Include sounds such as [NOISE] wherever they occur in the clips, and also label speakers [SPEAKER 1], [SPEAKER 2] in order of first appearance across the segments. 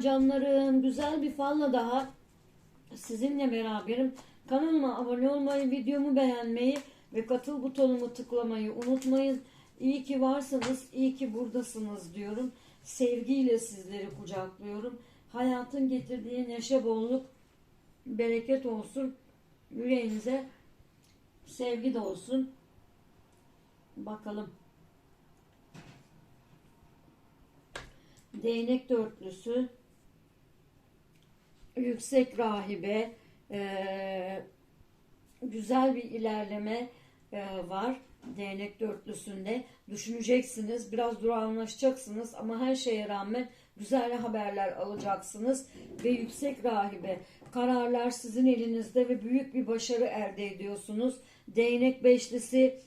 [SPEAKER 1] Canlarım. Güzel bir falla daha sizinle beraberim. Kanalıma abone olmayı, videomu beğenmeyi ve katıl butonumu tıklamayı unutmayın. İyi ki varsınız, iyi ki buradasınız diyorum. Sevgiyle sizleri kucaklıyorum. Hayatın getirdiği neşe, bolluk, bereket olsun. Yüreğinize sevgi de olsun. Bakalım. Değnek dörtlüsü, yüksek rahibe, eee, güzel bir ilerleme eee, var değnek dörtlüsünde. Düşüneceksiniz, biraz durağanlaşacaksınız ama her şeye rağmen güzel haberler alacaksınız ve yüksek rahibe kararlar sizin elinizde ve büyük bir başarı elde ediyorsunuz. Değnek beşlisi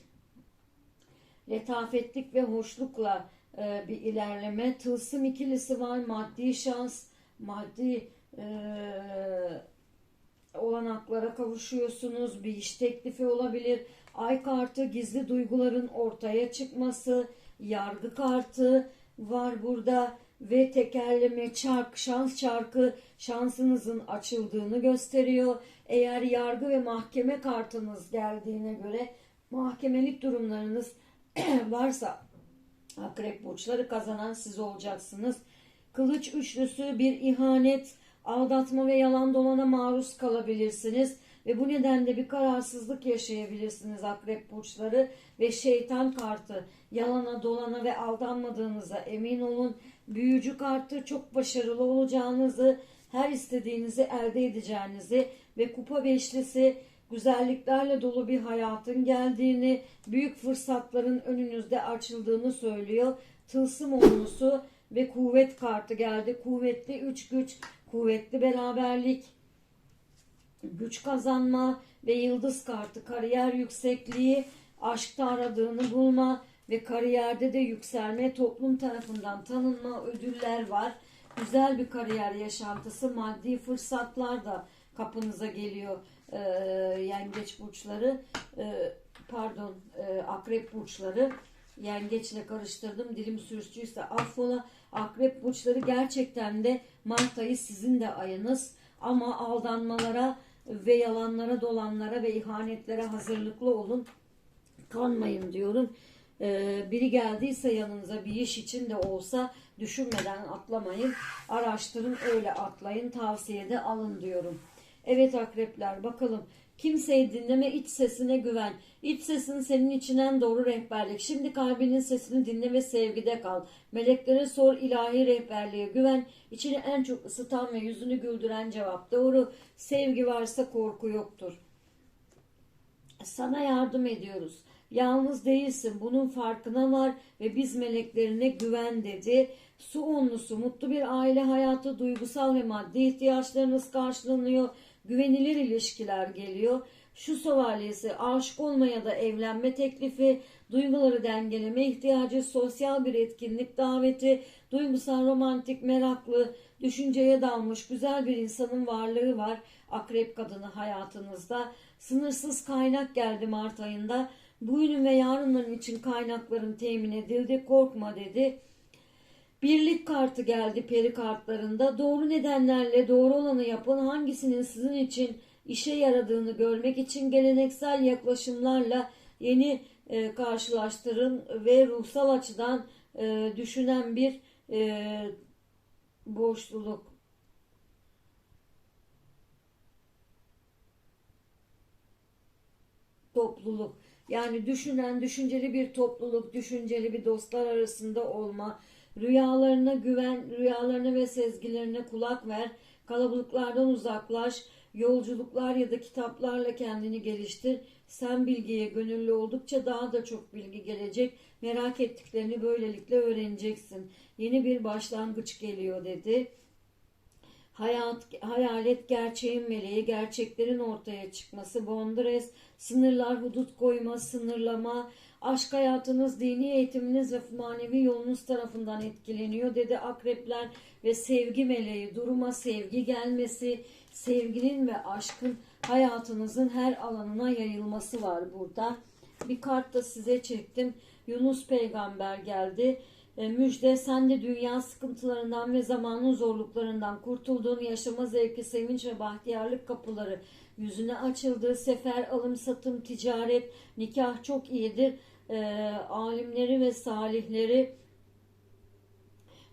[SPEAKER 1] letafetlik ve hoşlukla e, bir ilerleme. Tılsım ikilisi var. Maddi şans, maddi e, olanaklara kavuşuyorsunuz. Bir iş teklifi olabilir. Ay kartı gizli duyguların ortaya çıkması. Yargı kartı var burada ve tekerleme çark, şans çarkı şansınızın açıldığını gösteriyor. Eğer yargı ve mahkeme kartınız geldiğine göre mahkemelik durumlarınız [CLEARS THROAT] varsa akrep burçları kazanan siz olacaksınız. Kılıç üçlüsü bir ihanet, aldatma ve yalan dolana maruz kalabilirsiniz ve bu nedenle bir kararsızlık yaşayabilirsiniz akrep burçları ve şeytan kartı yalana dolana ve aldanmadığınıza emin olun. Büyücü kartı çok başarılı olacağınızı, her istediğinizi elde edeceğinizi ve kupa beşlisi güzelliklerle dolu bir hayatın geldiğini, büyük fırsatların önünüzde açıldığını söylüyor. Tılsım onlusu ve kuvvet kartı geldi. Kuvvetli üç güç, kuvvetli beraberlik, güç kazanma ve yıldız kartı kariyer yüksekliği, aşkta aradığını bulma ve kariyerde de yükselme, toplum tarafından tanınma ödüller var. Güzel bir kariyer yaşantısı, maddi fırsatlar da kapınıza geliyor e, yengeç burçları. E, pardon e, akrep burçları. Yengeçle karıştırdım dilim sürçtüyse affola akrep burçları gerçekten de Mart ayı sizin de ayınız ama aldanmalara ve yalanlara dolanlara ve ihanetlere hazırlıklı olun kanmayın diyorum. Ee, biri geldiyse yanınıza bir iş için de olsa düşünmeden atlamayın. Araştırın öyle atlayın. Tavsiyede alın diyorum. Evet akrepler bakalım. Kimseyi dinleme iç sesine güven. İç sesin senin için en doğru rehberlik. Şimdi kalbinin sesini dinle ve sevgide kal. Meleklere sor ilahi rehberliğe güven. İçini en çok ısıtan ve yüzünü güldüren cevap doğru. Sevgi varsa korku yoktur. Sana yardım ediyoruz. Yalnız değilsin. Bunun farkına var ve biz meleklerine güven dedi. Su onlusu, mutlu bir aile hayatı, duygusal ve maddi ihtiyaçlarınız karşılanıyor. Güvenilir ilişkiler geliyor. Şu şövalyesi aşık olma ya da evlenme teklifi, duyguları dengeleme ihtiyacı, sosyal bir etkinlik daveti, duygusal, romantik, meraklı, düşünceye dalmış güzel bir insanın varlığı var. Akrep kadını hayatınızda. Sınırsız kaynak geldi Mart ayında. Bugünün ve yarınların için kaynakların temin edildi. Korkma dedi. Birlik kartı geldi peri kartlarında. Doğru nedenlerle doğru olanı yapın. Hangisinin sizin için işe yaradığını görmek için geleneksel yaklaşımlarla yeni e, karşılaştırın ve ruhsal açıdan e, düşünen bir e, boşluluk topluluk. Yani düşünen, düşünceli bir topluluk, düşünceli bir dostlar arasında olma, rüyalarına güven, rüyalarına ve sezgilerine kulak ver, kalabalıklardan uzaklaş, yolculuklar ya da kitaplarla kendini geliştir. Sen bilgiye gönüllü oldukça daha da çok bilgi gelecek. Merak ettiklerini böylelikle öğreneceksin. Yeni bir başlangıç geliyor dedi. Hayat, hayalet gerçeğin meleği, gerçeklerin ortaya çıkması, bondres, sınırlar, hudut koyma, sınırlama, aşk hayatınız, dini eğitiminiz ve manevi yolunuz tarafından etkileniyor dedi akrepler ve sevgi meleği, duruma sevgi gelmesi, sevginin ve aşkın hayatınızın her alanına yayılması var burada. Bir kart da size çektim. Yunus peygamber geldi. E, müjde sen de dünya sıkıntılarından ve zamanın zorluklarından kurtulduğun yaşama zevki, sevinç ve bahtiyarlık kapıları yüzüne açıldı. Sefer, alım, satım, ticaret, nikah çok iyidir. E, alimleri ve salihleri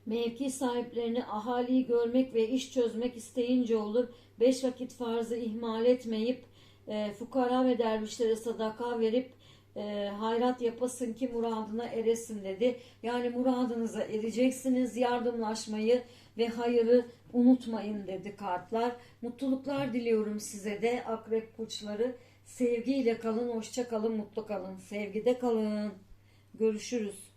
[SPEAKER 1] Mevki sahiplerini ahaliyi görmek ve iş çözmek isteyince olur. Beş vakit farzı ihmal etmeyip e, fukara ve dervişlere sadaka verip e, hayrat yapasın ki muradına eresin dedi. Yani muradınıza ereceksiniz yardımlaşmayı ve hayırı unutmayın dedi kartlar. Mutluluklar diliyorum size de akrep burçları. Sevgiyle kalın, hoşça kalın, mutlu kalın. Sevgide kalın. Görüşürüz.